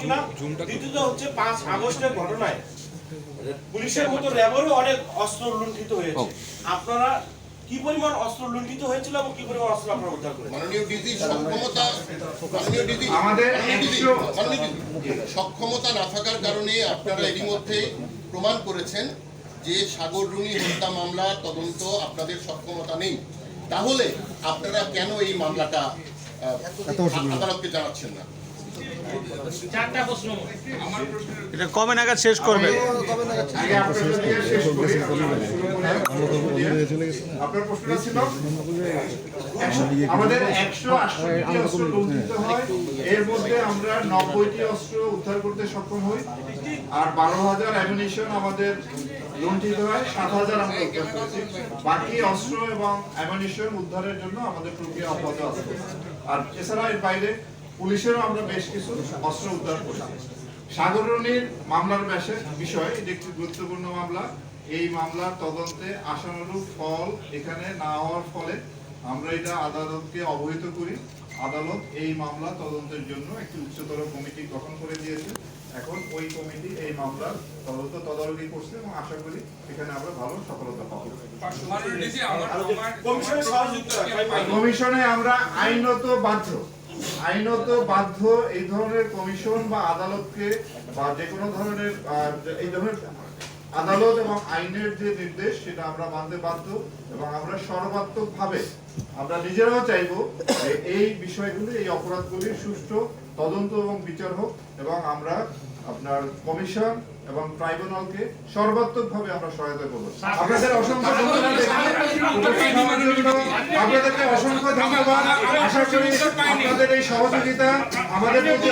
কিনা দ্বিতীয়ত হচ্ছে পাঁচ আগস্টের ঘটনায় পুলিশের মতো র্যাবেরও অনেক অস্ত্র লুণ্ঠিত হয়েছে। আপনারা কি পরিমাণ অস্ত্র লুণ্ঠিত হয়েছিল এবং কি পরিমাণ অস্ত্র আপনারা উদ্ধার করেছেন? মাননীয় ডিজি সক্ষমতা মাননীয় ডিজি আমাদের সক্ষমতা না থাকার কারণে আপনারা এরই মধ্যে প্রমাণ করেছেন যে সাগর রুনি হত্যা মামলা তদন্ত আপনাদের সক্ষমতা নেই। তাহলে আপনারা কেন এই মামলাটা আদালতকে জানাচ্ছেন না? এটা কবে নাগাদ শেষ করবে? আমাদের একশো হয়। এর মধ্যে আমরা নব্বইটি অস্ত্র উদ্ধার করতে সক্ষম হই। আর বারো হাজার অ্যামিনিশন আমাদের লুণ্ঠিত হয়। সাত হাজার আমরা উদ্ধার করেছি। বাকি অস্ত্র এবং অ্যামিনিশন উদ্ধারের জন্য আমাদের প্রক্রিয়া অব্যাহত আছে। আর এছাড়া এর বাইরে পুলিশেরও আমরা বেশ কিছু অস্ত্র উদ্ধার করেছি। সাগরণীর মামলার বিষয় এটি একটি গুরুত্বপূর্ণ মামলা। এই মামলার তদন্তে আশানুরূপ ফল এখানে না হওয়ার ফলে আমরা এটা আদালতকে অবহিত করি। আদালত এই মামলা তদন্তের জন্য একটি উচ্চতর কমিটি গঠন করে দিয়েছে। এখন ওই কমিটি এই মামলার তদন্ত তদারকি করছে এবং আশা করি এখানে আমরা ভালো সফলতা পাবো। কমিশনে আমরা আইনত বাধ্য। আইনত বাধ্য এই ধরনের কমিশন বা আদালতকে বা যে কোনো ধরনের এই ধরনের আদালত এবং আইনের যে নির্দেশ, সেটা আমরা মানতে বাধ্য এবং আমরা সর্বাত্মক ভাবে আমরা নিজেরাও চাইব এই বিষয়গুলি, এই অপরাধগুলির সুষ্ঠু তদন্ত এবং বিচার হোক এবং আমরা আপনার কমিশন এবং ট্রাইব্যুনালকে সর্বাত্মক ভাবে আমরা সহায়তা করব আপনাদের অসংখ্য। আপনাদেরকে অসংখ্য ধন্যবাদ আশা করি আপনাদের এই সহযোগিতা আমাদের প্রতি